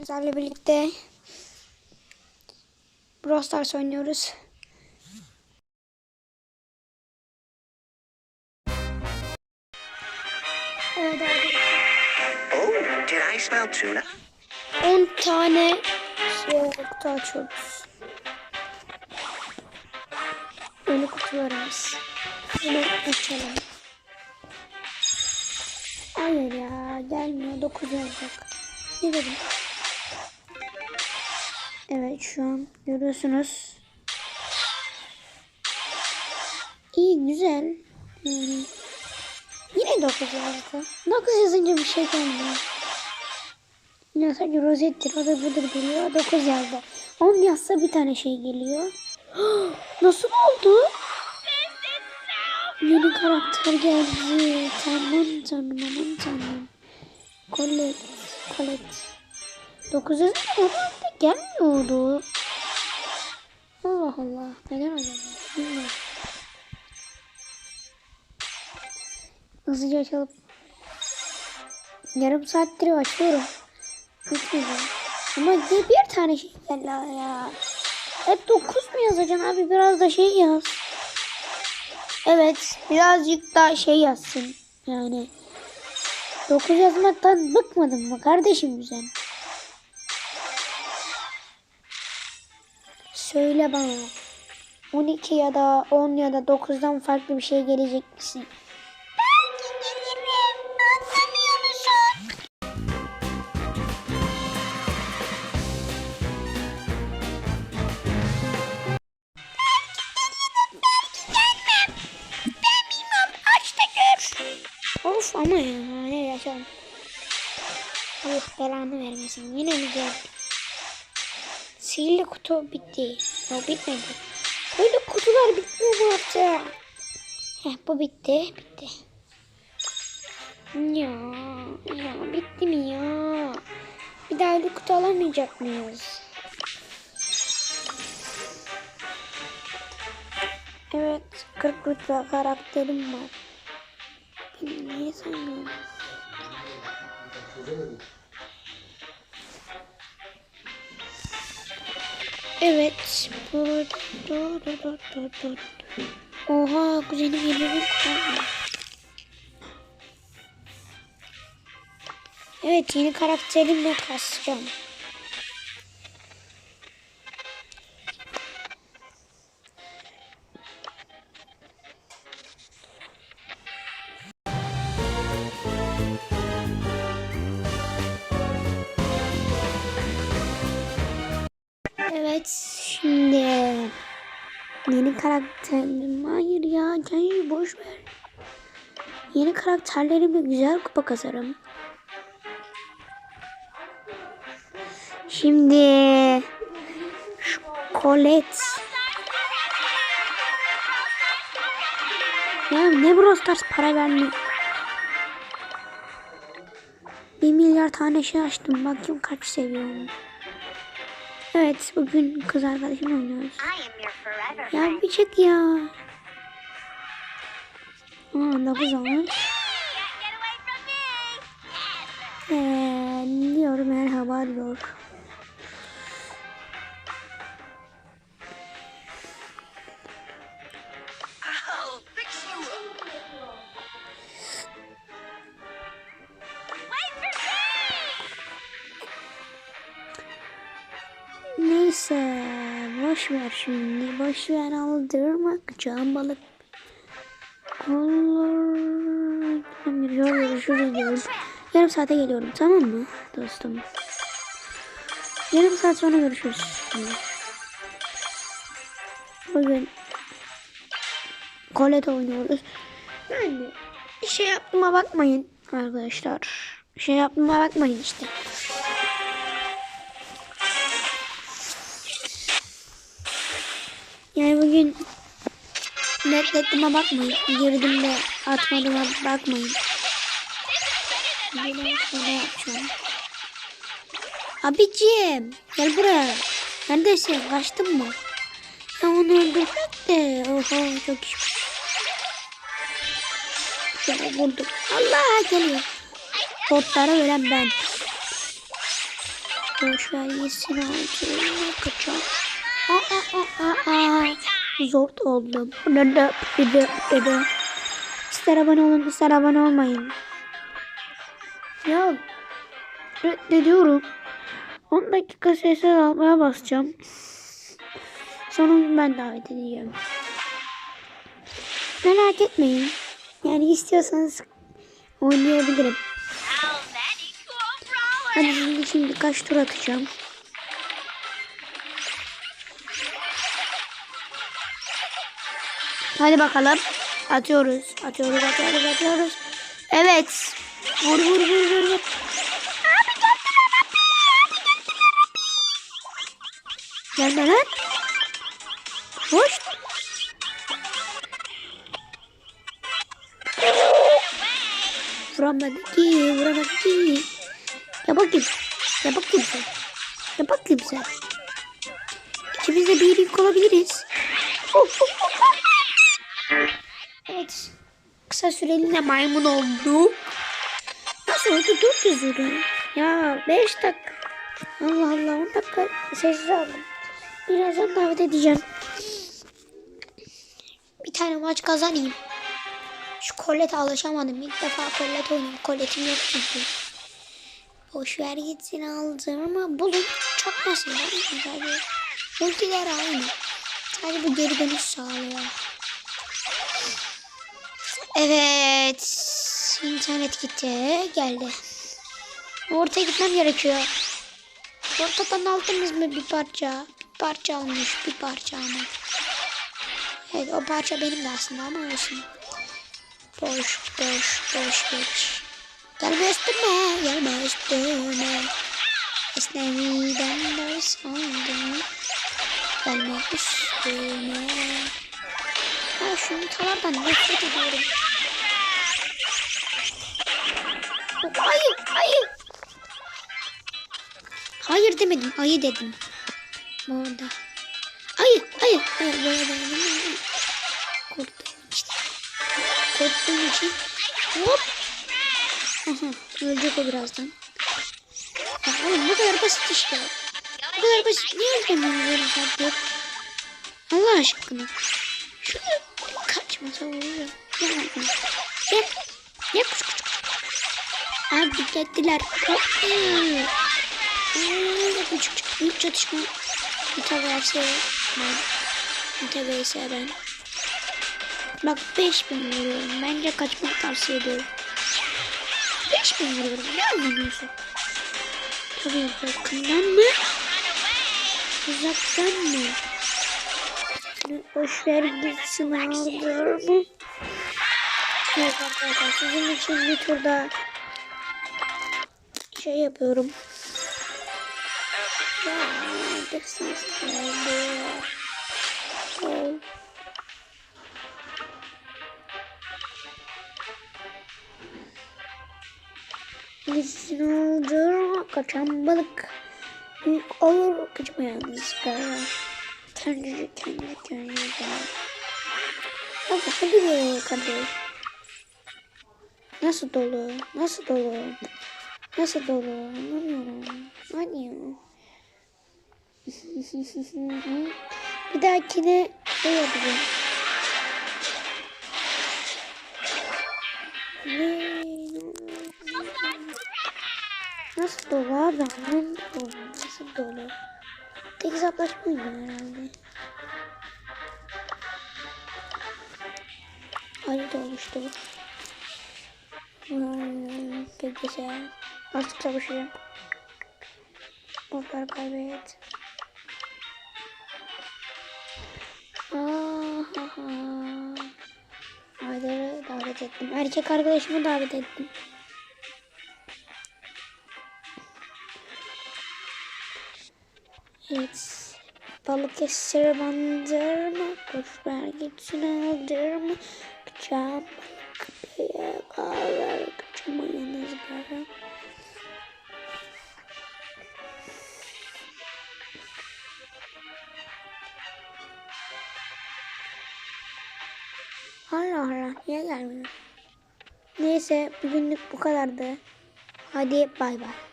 Sizlerle birlikte Brawl Stars oynuyoruz. Evet abi. Oh, did I smell tuna? 10 tane şey kutu açıyoruz. Böyle kutularımız. Bunu açalım. Hayır ya gelmiyor 9 olacak. Ne dedim? Evet şu an görüyorsunuz. İyi güzel. Yani yine 9 yazdı. 9 yazınca bir şey gelmiyor. Yine sadece rozettir. O da budur geliyor. 9 yazdı. 10 yazsa bir tane şey geliyor. Nasıl oldu? Yeni karakter geldi. Tamam canım aman canım. Colette. Colette. 9 yazınca normalde gelmiyordu. Allah Allah. Neden acaba? Bilmiyorum. Hızlıca açalım. Yarım saattir açıyorum. Bitmedi. Ama bir tane şey geldi ya. Hep 9 mu yazacaksın abi? Biraz da şey yaz. Evet. Birazcık daha şey yazsın. Yani. 9 yazmaktan bıkmadın mı kardeşim sen? Söyle bana. 12 ya da 10 ya da 9'dan farklı bir şey gelecek misin? Belki gelirim. Anlamıyor musun? Of ama ya ne yaşam. Allah belanı vermesin. Yine mi geldi? Sihirli kutu bitti. Yok bitmedi. Böyle kutular bitmiyor bu hafta. Heh bu bitti. Bitti. Ya, ya bitti mi ya? Bir daha öyle kutu alamayacak mıyız? Evet, 40 rütbe karakterim var. Beni niye sanmıyorum? Evet. Oha kuzenim geliyor. Evet yeni karakterimle kasacağım. Karakterim hayır ya Can'ı boş ver. Yeni karakterlerimle güzel kupa kasarım. Şimdi şu Colette. Ya ne Brawl para vermiyor. Bir milyar tane şey açtım. Bakayım kaç seviyorum. Evet bugün kız arkadaşımla oynuyoruz. Ya bir çek ya. Aa 9 olmuş. Ee, diyor merhaba diyor. Boş ver şimdi. Boş ver aldırma. Can balık. Olur. Yürüyor görüşürüz diyorum. Yarım saate geliyorum tamam mı dostum? Yarım saat sonra görüşürüz. Bugün Colette oynuyoruz. Yani şey yaptığıma bakmayın arkadaşlar. Şey yaptığıma bakmayın işte. Yani bugün netletime bakmayın. Girdim de atmadığıma bakmayın. Abicim gel buraya. Neredesin? Kaçtın mı? Ya onu öldürmek de. Oho çok iyi. Şöyle vurdum. Allah geliyor. Botlara ölen ben. Boş ver yesin aldı. Kaçak. Aa, aa, aa, aa. Zor oldum. Dede, dede, dede. İster abone olun ister abone olmayın. Ya reddediyorum. 10 dakika sessiz almaya basacağım. Sonra ben davet edeceğim. Merak etmeyin. Yani istiyorsanız oynayabilirim. Hadi şimdi, şimdi kaç tur atacağım. Hadi bakalım. Atıyoruz. Atıyoruz, atıyoruz, atıyoruz. Evet. Vur, vur, vur, vur, vur. Gelme lan. Hoş. Vuramadı ki, vuramadı ki. Ya bakayım. Ya bakayım sen. Ya bakayım sen. İkimiz de bir ilk olabiliriz. Of, of, of, of. Evet. Kısa süreliğine maymun oldu. Nasıl oldu? 400 euro. Ya 5 dakika. Allah Allah 10 dakika sessiz aldım. Birazdan davet edeceğim. Bir tane maç kazanayım. Şu kolete alışamadım. İlk defa kolet oynuyorum. Koletim yok çünkü. Boş ver gitsin aldım ama bulun çakmasın. Sadece multiler aynı. Sadece bu geri dönüş sağlıyor. Evet. internet gitti. Geldi. Ortaya gitmem gerekiyor. Ortadan aldınız mı bir parça? Bir parça almış. Bir parça ama. Evet o parça benim de aslında ama olsun. Boş boş boş geç. Gelme üstüme, gelme üstüme. Esnemiden de sandım. Gelme üstüme. Ha şu yumurtalardan nefret ediyorum. Hayır, hayır. Hayır demedim, ayı dedim. Bu arada. Hayır, hayır, hayır, böyle demedim. Korktuğum için. Korktuğum için. Hop. Ölecek o birazdan. Ya oğlum bu kadar basit işte. Bu kadar basit. Niye öldürmüyoruz saatte? Allah aşkına. Şunu kaçmasa vuruyor. Gel bakayım. Gel. Gel kuş kuş. Hop. Hmm. Hmm, Küçük küçük çatışma. Nita verse ben. Nita verse ben. Bak 5000 vuruyorum. Bence kaçmak tavsiye ediyorum. 5000 vuruyorum. Ne anlamıyorsun? Tabii yakından mı? Uzaktan mı? Boş ver gitsin mı? Evet arkadaşlar sizin için bir turda şey yapıyorum. Ya? Oh. Gitsin aldır kaçan balık. Büyük olur kaçmayalnız karar. Kendi kendi kendi. Hadi hadi be. Nasıl dolu? Nasıl dolu? Nasıl dolu? Anlamıyorum. Ya. Bir dahakine şey yapacağım. Ne? Nasıl dolu abi? Anlamıyorum. Nasıl dolu? Tek hesaplaşma oynuyor herhalde. Harita oluştu. Hmm, Pek güzel. Artık savaşacağım. Botlar kaybet. Ahaha. Haydar'ı davet ettim. Erkek arkadaşımı davet ettim. Evet. Balıkesir bandırma, boş ver gitsin aldırma. Kaçam kapıya kalır, kaçamayınız gara. Allah Allah, niye gelmiyor? Neyse, bugünlük bu kadardı. Hadi bay bay.